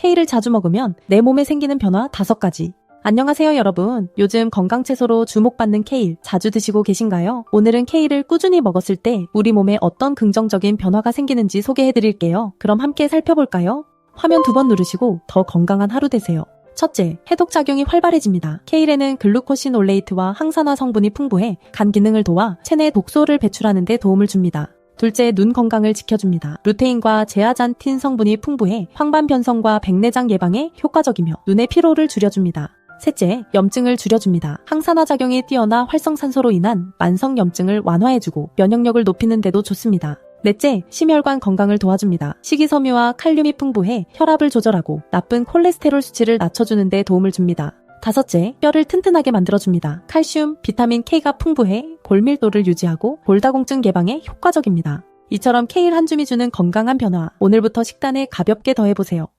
케일을 자주 먹으면 내 몸에 생기는 변화 5가지. 안녕하세요 여러분. 요즘 건강 채소로 주목받는 케일 자주 드시고 계신가요? 오늘은 케일을 꾸준히 먹었을 때 우리 몸에 어떤 긍정적인 변화가 생기는지 소개해 드릴게요. 그럼 함께 살펴볼까요? 화면 두 번 누르시고 더 건강한 하루 되세요. 첫째, 해독 작용이 활발해집니다. 케일에는 글루코신올레이트와 항산화 성분이 풍부해 간 기능을 도와 체내 독소를 배출하는 데 도움을 줍니다. 둘째, 눈 건강을 지켜줍니다. 루테인과 제아잔틴 성분이 풍부해 황반 변성과 백내장 예방에 효과적이며 눈의 피로를 줄여줍니다. 셋째, 염증을 줄여줍니다. 항산화 작용이 뛰어나 활성산소로 인한 만성 염증을 완화해주고 면역력을 높이는 데도 좋습니다. 넷째, 심혈관 건강을 도와줍니다. 식이섬유와 칼륨이 풍부해 혈압을 조절하고 나쁜 콜레스테롤 수치를 낮춰주는 데 도움을 줍니다. 다섯째, 뼈를 튼튼하게 만들어줍니다. 칼슘, 비타민 K가 풍부해 골밀도를 유지하고 골다공증 예방에 효과적입니다. 이처럼 케일 한 줌이 주는 건강한 변화, 오늘부터 식단에 가볍게 더해보세요.